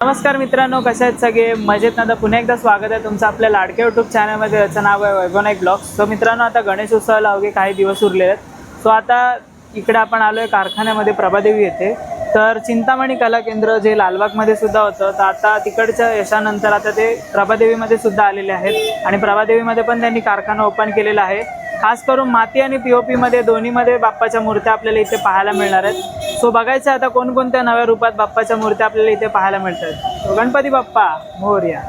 नमस्कार मित्रांनो कसे आहेत सगळे? मजेत ना? तर पुन्हा एकदा स्वागत आहे तुमचं आपल्या लाडक्या यूट्यूब चॅनलमध्ये याचं नाव आहे वैभव नाईक ब्लॉग सो मित्रांनो आता गणेश उत्सवाला अवघे काही दिवस उरले आहेत. सो आता इकडे आपण आलो आहे कारखान्यामध्ये प्रभादेवी येथे. तर चिंतामणी कला केंद्र जे लालबागमध्ये सुद्धा होतं तर आता तिकडच्या यशानंतर आता ते प्रभादेवीमध्ये सुद्धा आलेले आहेत. आणि प्रभादेवीमध्ये पण त्यांनी कारखाना ओपन केलेला आहे. खास करून माती आणि पी ओ पीमध्ये दोन्हीमध्ये बाप्पाच्या मूर्त्या आपल्याला इथे पाहायला मिळणार आहेत. सो बघायचं आता कोणकोणत्या नव्या रूपात बाप्पाच्या मूर्त्या आपल्याला इथे पाहायला मिळतात. गणपती बाप्पा मोरया.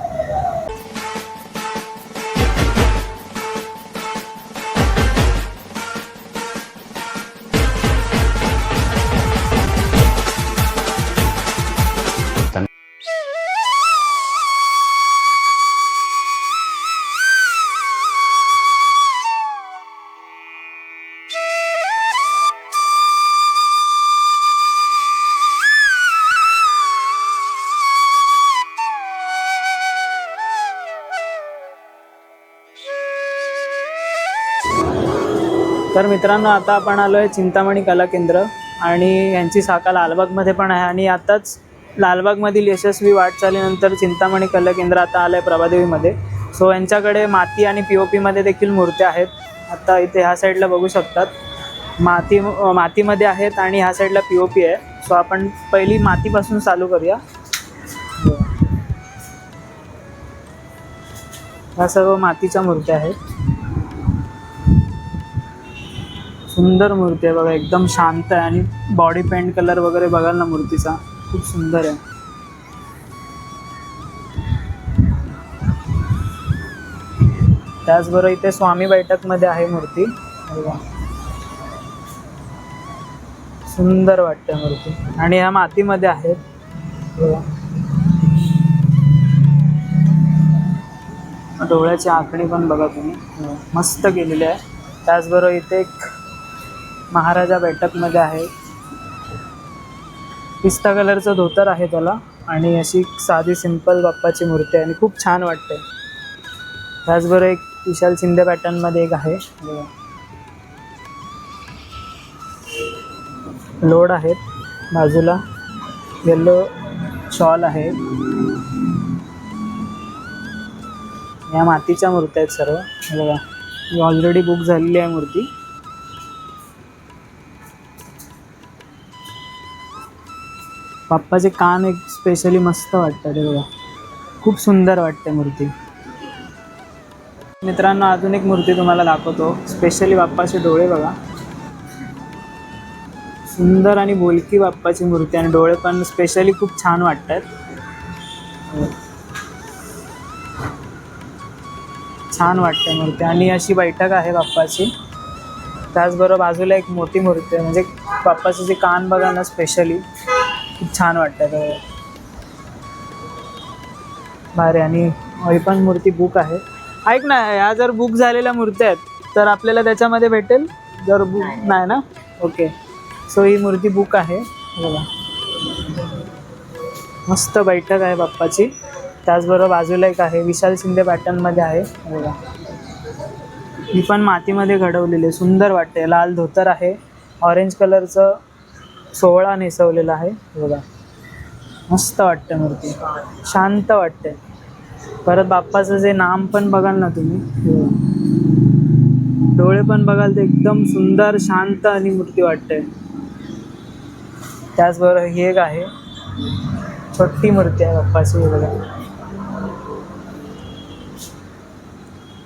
तर मित्रांनो आता आपण आलो आहे चिंतामणी कला केंद्र आणि यांची शाखा लालबागमध्ये पण आहे. आणि आताच लालबागमधील यशस्वी वाटचालीनंतर चिंतामणी कला केंद्र आता आलं आहे प्रभादेवीमध्ये. सो यांच्याकडे माती आणि पी ओ पीमध्ये देखील मूर्त्या आहेत. आता इथे ह्या साईडला बघू शकतात. माती मातीमध्ये आहेत आणि ह्या साईडला पी ओ पी आहे. सो आपण पहिली मातीपासून चालू करूया. ह्या सर्व मातीच्या मूर्त्या आहेत. सुंदर मूर्ती आहे बघा एकदम शांत आहे आणि बॉडी पेंट कलर वगैरे बघाल ना मूर्तीचा खूप सुंदर आहे. त्याचबरोबर इथे स्वामी बैठकमध्ये आहे मूर्ती. सुंदर वाटते मूर्ती. आणि ह्या मातीमध्ये आहेत डोळ्याची आखणी पण बघा तुम्ही. मस्त केलेली आहे. त्याचबरोबर इथे एक महाराजा बैठकमध्ये आहे. पिस्ता कलरचं धोतर आहे त्याला आणि अशी साधी सिंपल बाप्पाची मूर्ती आहे आणि खूप छान वाटते त्याचबरोबर एक विशाल शिंदे पॅटर्नमध्ये एक आहे. लोड आहेत बाजूला. येल्लो शॉल आहे. या मातीच्या मूर्त्या आहेत सर्व. बघा ही ऑलरेडी बुक झालेली आहे मूर्ती. बाप्पाचे कान एक स्पेशली मस्त वाटतात ते बघा खूप सुंदर वाटते मूर्ती. मित्रांनो अजून एक मूर्ती तुम्हाला दाखवतो. स्पेशली बाप्पाचे डोळे बघा. सुंदर आणि बोलकी बाप्पाची मूर्ती आणि डोळे पण स्पेशली खूप छान वाटतात. छान वाटते मूर्ती. आणि अशी बैठक आहे बाप्पाची. त्याचबरोबर बाजूला एक मोठी मूर्ती आहे. म्हणजे बाप्पाचे जे कान बघा ना स्पेशली खूप छान वाटतं ते. भारी आणि ही पण मूर्ती बुक आहे. ऐक ना ह्या जर बुक झालेल्या मूर्त्या आहेत तर आपल्याला त्याच्यामध्ये भेटेल? जर बुक नाही. ना? ओके सो ही मूर्ती बुक आहे. बघा. मस्त बैठक आहे बाप्पाची. त्याचबरोबर बाजूला एक आहे विशाल शिंदे पॅटर्नमध्ये आहे. बघा. ही पण मातीमध्ये घडवलेली आहे. सुंदर वाटते लाल धोतर आहे. ऑरेंज कलरचं सोहळा नेसवलेला आहे. बघा. मस्त वाटते मूर्ती. शांत वाटते परत बाप्पाचं जे नाम पण बघाल ना तुम्ही. डोळे पण बघाल तर एकदम सुंदर शांत आणि मूर्ती वाटते त्याचबरोबर ही एक आहे. छोटी मूर्ती आहे बाप्पाची हे बघा.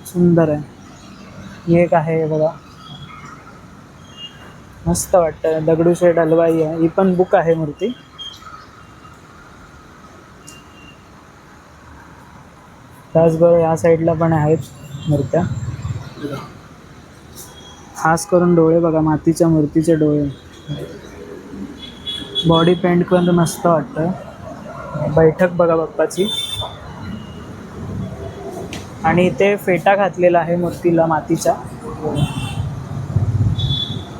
सुंदर आहे. ही एक आहे बघा. मस्त वाटतं. दगडूशेठ हलवाई आहे. ही पण बुक आहे मूर्ती. त्याचबरोबर या साईडला पण आहेत मूर्त्या. खास करून डोळे बघा मातीच्या मूर्तीचे डोळे. बॉडी पेंट पण मस्त वाटतं. बैठक बघा बाप्पाची. आणि इथे फेटा घातलेला आहे मूर्तीला मातीच्या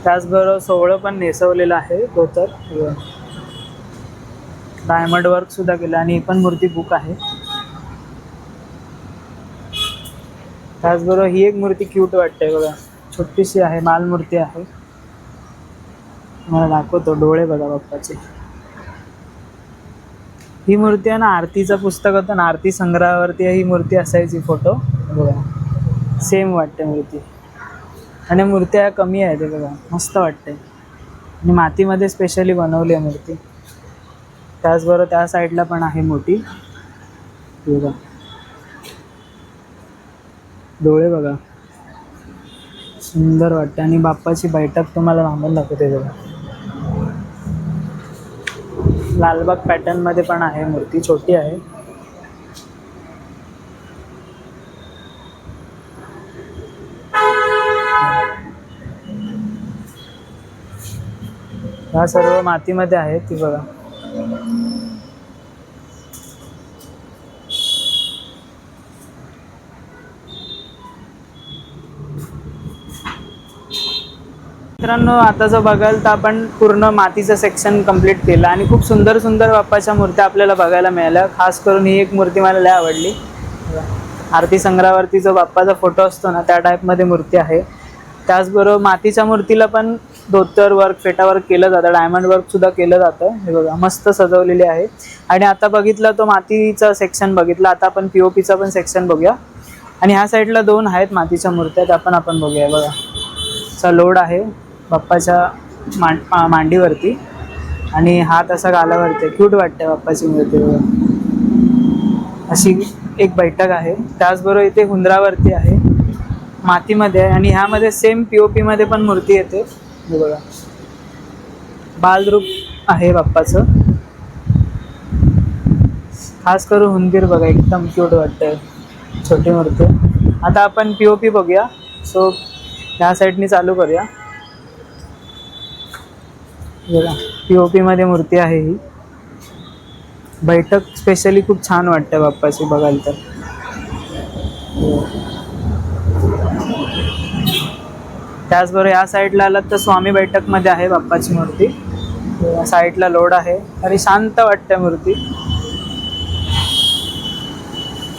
त्याचबरोबर सोहळं पण नेसवलेलं आहे धोतर डायमंड वर्क सुद्धा केलं आणि ही पण मूर्ती बुक आहे. त्याचबरोबर ही एक मूर्ती क्यूट वाटते बघा. छोटीशी आहे मालमूर्ती आहे. मला दाखवतो डोळे बघा बाप्पाचे. ही मूर्ती आहे ना आरतीचं पुस्तक होतं ना आरती संग्रहावरती ही मूर्ती असायची फोटो बघा. सेम वाटते मूर्ती. आणि मूर्त्या कमी आहे ते बघा मस्त वाटते आणि मातीमध्ये स्पेशली बनवली आहे मूर्ती. त्याचबरोबर त्या साईडला पण आहे मोठी. बघा. डोळे बघा. सुंदर वाटते आणि बाप्पाची बैठक तुम्हाला लांबून दाखवते बघा. लालबाग पॅटर्नमध्ये पण आहे मूर्ती छोटी आहे. ह्या सर्व मातीमध्ये आहे ती बघा. मित्रांनो आता जर बघाल तर आपण पूर्ण मातीचं सेक्शन कंप्लीट केलं आणि खूप सुंदर सुंदर बाप्पाच्या मूर्त्या आपल्याला बघायला मिळाल्या. खास करून ही एक मूर्ती मला लय आवडली. आरती संग्रहावरती जो बाप्पाचा फोटो असतो ना त्या टाईपमध्ये मूर्ती आहे. त्याचबरोबर मातीच्या मूर्तीला पण धोतर वर्क फेटा वर्क केलं जातं. डायमंड वर्क सुद्धा केलं जातं. हे बघा मस्त सजवलेले आहे. आणि आता बघितलं तो मातीचा सेक्शन बघितला. आता आपण पी ओ पण सेक्शन बघूया. आणि ह्या साईडला दोन आहेत मातीच्या मूर्त्या त्या पण आपण बघूया. बघा. चा लोड आहे बाप्पाच्या मांड मांडीवरती. आणि हात असा गालावरती. क्यूट वाटते बाप्पाची मूर्ती बघा. अशी एक बैठक आहे. त्याचबरोबर इथे हुंदरावरती आहे. मातीमध्ये आहे. आणि ह्यामध्ये सेम पी ओ पीमध्ये पण मूर्ती येते. हे बघा. बालरूप आहे बाप्पाचं. खास करून हुंदीर बघा एकदम क्यूट वाटतंय. छोटी मूर्ती. आता आपण पी ओ पी बघूया. सो ह्या साईडनी चालू करूया. बघा पी ओ पीमध्ये मूर्ती आहे ही. बैठक स्पेशली खूप छान वाटते बाप्पाची बघाल तर. त्याचबरोबर या साईडला आलात तर स्वामी बैठकमध्ये आहे बाप्पाची मूर्ती. साईडला लोड आहे. आणि शांत वाटते मूर्ती.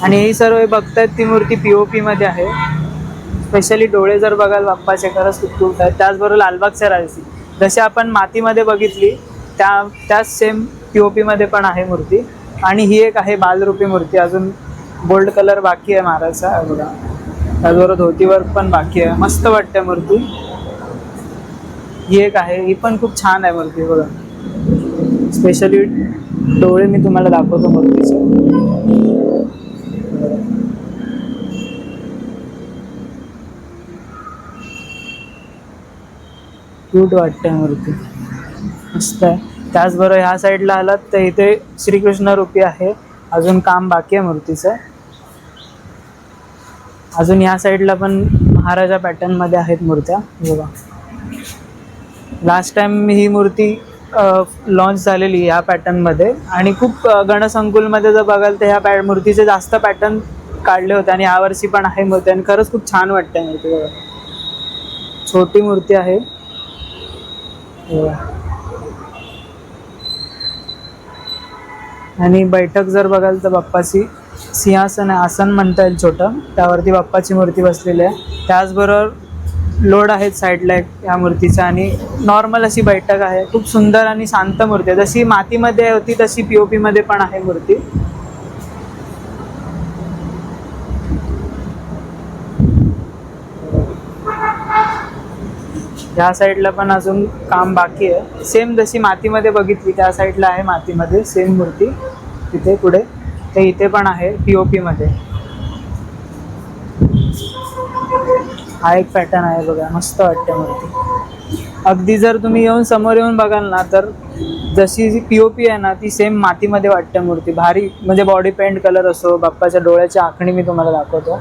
आणि ही सर्व बघतायत ती मूर्ती पी ओ पीमध्ये आहे. स्पेशली डोळे जर बघाल बाप्पाचे खरंच खूप खूप आहेत त्याचबरोबर लालबागच्या राजसी. जशी आपण मातीमध्ये बघितली त्या त्याच सेम पी ओ पीमध्ये पण आहे मूर्ती. आणि ही एक आहे बालरूपी मूर्ती. अजून गोल्ड कलर बाकी आहे महाराजचा बघा त्याचबरोबर धोतीवर पण बाकी आहे. मस्त वाटते मूर्ती. ही एक आहे. ही पण खूप छान आहे मूर्ती बघा. स्पेशली डोळे मी तुम्हाला दाखवतो मूर्तीचे. क्यूट वाटते मूर्ती. मस्त आहे. त्याचबरोबर ह्या साईडला आलात तर इथे श्रीकृष्ण रूपी आहे. अजून काम बाकी आहे मूर्तीचं. अजून या साईडला पण महाराजा पॅटर्नमध्ये आहेत मूर्त्या बघा. लास्ट टाइम ही मूर्ती लॉन्च झालेली ह्या पॅटर्नमध्ये आणि खूप गणसंकुलमध्ये जर बघाल तर ह्या पॅ मूर्तीचे जास्त पॅटर्न काढले होते आणि यावर्षी पण आहे मूर्ती आणि खरंच खूप छान वाटते मूर्ती बघा. छोटी मूर्ती आहे. आणि बैठक जर बघाल तर बाप्पाची सिंहासन आहे आसन म्हणता येईल छोटं. त्यावरती बाप्पाची मूर्ती बसलेली आहे. त्याचबरोबर लोड आहेत साईडला एक ह्या मूर्तीचा आणि नॉर्मल अशी बैठक आहे. खूप सुंदर आणि शांत मूर्ती आहे. जशी मातीमध्ये होती तशी पी ओ पीमध्ये पण आहे मूर्ती. या साईडला पण अजून काम बाकी आहे. सेम जशी मातीमध्ये बघितली त्या साईडला आहे मातीमध्ये. सेम मूर्ती. तिथे पुढे ते इथे पण आहे पी ओ पीमध्ये हा एक पॅटर्न आहे बघा मस्त वाटते मूर्ती. अगदी जर तुम्ही येऊन समोर येऊन बघाल ना तर जशी जी पी ओ पी आहे ना ती सेम मातीमध्ये वाटते मूर्ती. भारी म्हणजे बॉडी पेंट कलर असो बाप्पाच्या डोळ्याची आखणी मी तुम्हाला दाखवतो.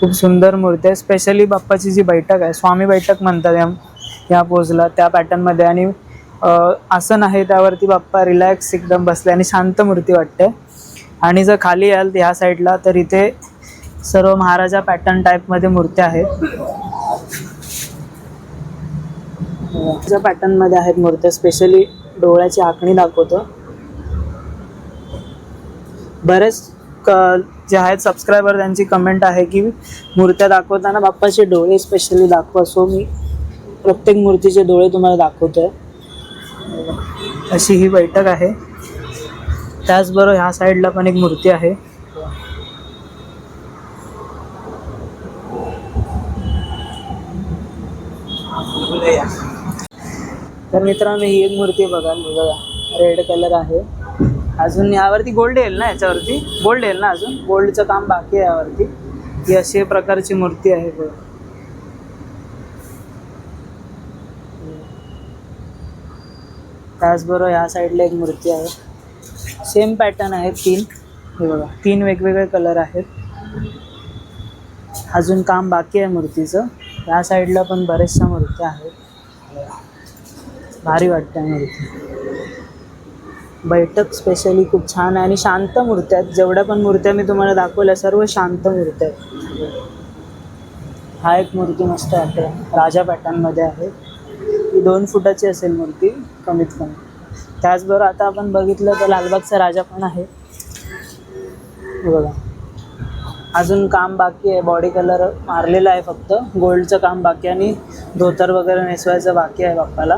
खूप सुंदर मूर्ती आहे. स्पेशली बाप्पाची जी बैठक आहे स्वामी बैठक म्हणतात या या पोजला त्या पॅटर्नमध्ये आणि आसन आहे त्यावरती बाप्पा रिलॅक्स एकदम बसले आणि शांत मूर्ती वाटते. आणि जर खाली याल ह्या साईडला तर इथे सर्व महाराजा पॅटर्न टाईपमध्ये मूर्त्या आहेत. ज्या पॅटर्नमध्ये आहेत मूर्त्या स्पेशली डोळ्याची आखणी दाखवतो. बरेच क जे आहेत सबस्क्रायबर त्यांची कमेंट आहे की मूर्त्या दाखवताना बाप्पाचे डोळे स्पेशली दाखवा. सो मी प्रत्येक मूर्तीचे डोळे तुम्हाला दाखवतो आहे अशी ही बैठक आहे. त्याचबरोबर ह्या साईडला पण एक मूर्ती आहे. तर मित्रांनो ही एक मूर्ती बघा बघा रेड कलर आहे. अजून यावरती गोल्ड येईल ना याच्यावरती? गोल्ड येईल ना अजून? गोल्डचं काम बाकी आहे यावरती. ही अशी प्रकारची मूर्ती आहे बघा. त्याचबरोबर ह्या साईडला एक मूर्ती आहे. सेम पॅटर्न आहे तीन. हे बघा तीन वेगवेगळे कलर आहेत. अजून काम बाकी आहे मूर्तीचं. या साईडला पण बऱ्याचशा मूर्त्या आहेत. भारी वाटते मूर्ती. बैठक स्पेशली खूप छान आहे आणि शांत मूर्त्या आहेत. जेवढ्या पण मूर्त्या मी तुम्हाला दाखवल्या सर्व शांत मूर्त्या आहेत. हा एक मूर्ती मस्त वाटते राजा पॅटर्नमध्ये आहे. ही दोन फुटाची असेल मूर्ती. कमीत कमी. त्याचबरोबर आता आपण बघितलं तर लालबागचा राजा पण आहे. बघा. अजून काम बाकी आहे. बॉडी कलर मारलेला आहे फक्त. गोल्डचं काम बाकी आणि धोतर वगैरे नेसवायचं बाकी आहे बाप्पाला.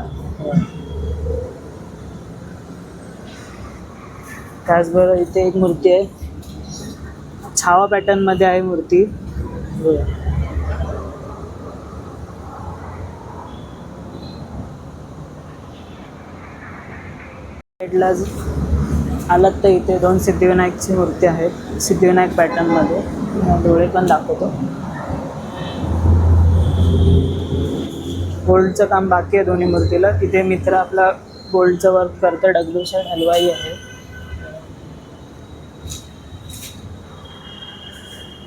त्याचबरोबर इथे एक मूर्ती आहे. छावा पॅटर्नमध्ये आहे मूर्ती. बघा. साईडला आलात तर इथे दोन सिद्धिविनायकची मूर्ती आहेत सिद्धिविनायक पॅटर्नमध्ये डोळे पण दाखवतो. गोल्डचं काम बाकी आहे दोन्ही मूर्तीला. तिथे मित्र आपला गोल्डचं वर्क करतं. दगडूशेठ हलवाई आहे.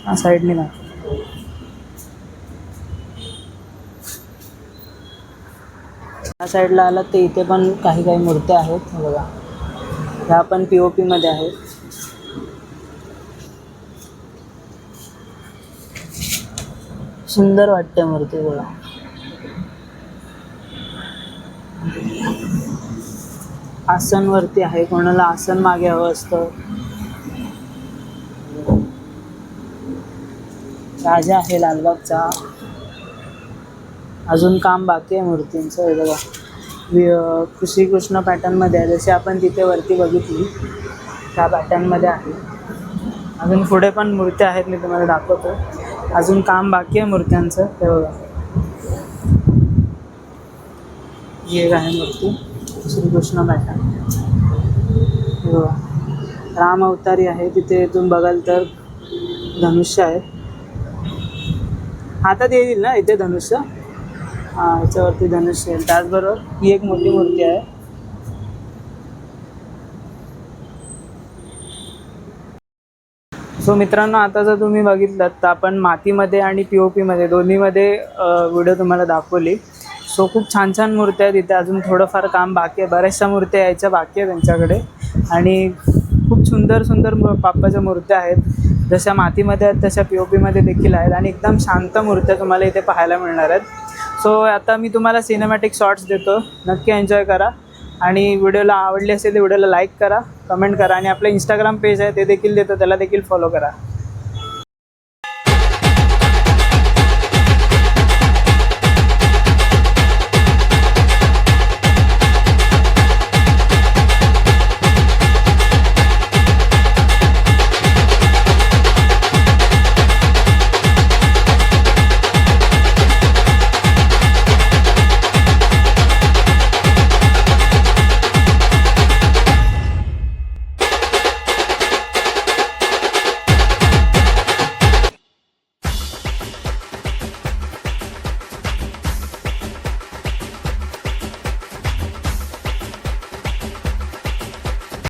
हा साईडने ना या साईडला आलात तर इथे पण काही काही मूर्त्या आहेत बघा. ह्या पण पी ओ पीमध्ये आहेत सुंदर वाटते मूर्ती बघा. आसनवरती आहे कोणाला आसन मागे हवं असतं. राजा आहे लालबागचा. अजून काम बाकी आहे मूर्तींचं हे बघा. वि- श्रीकृष्ण पॅटर्नमध्ये आहे. जसे आपण तिथे वरती बघितली त्या पॅटर्नमध्ये आहे. अजून पुढे पण मूर्त्या आहेत मी तुम्हाला दाखवतो. अजून काम बाकी आहे मूर्त्यांचं ते बघा. ही एक आहे मूर्ती श्रीकृष्ण पॅटर्न. हे बघा. राम अवतारी आहे तिथे तुम्ही बघाल तर धनुष्य आहे. हातात येईल ना इथे धनुष्य? याच्यावरती धनुष्य त्याचबरोबर ही एक मोठी मूर्ती आहे. सो मित्रांनो आता जर तुम्ही बघितलं तर आपण मातीमध्ये आणि पी ओ पीमध्ये दोन्हीमध्ये व्हिडिओ तुम्हाला दाखवली. सो खूप छान छान मूर्त्या आहेत इथे. अजून थोडंफार काम बाकी आहे. बऱ्याचशा मूर्त्या यायच्या बाकी आहे त्यांच्याकडे. आणि खूप सुंदर सुंदर पाप्पाच्या बाप्पाच्या मूर्त्या आहेत. जशा मातीमध्ये आहेत तशा पी ओ पीमध्ये देखील आहेत. आणि एकदम शांत मूर्त्या तुम्हाला इथे पाहायला मिळणार आहेत. सो आता मी तुम्हाला सिनेमॅटिक शॉर्ट्स देतो. नक्की एन्जॉय करा. आणि व्हिडिओला आवडली असेल तर व्हिडिओला लाईक करा कमेंट करा. आणि आपलं इंस्टाग्राम पेज आहे ते देखील देतो. त्याला देखील फॉलो करा.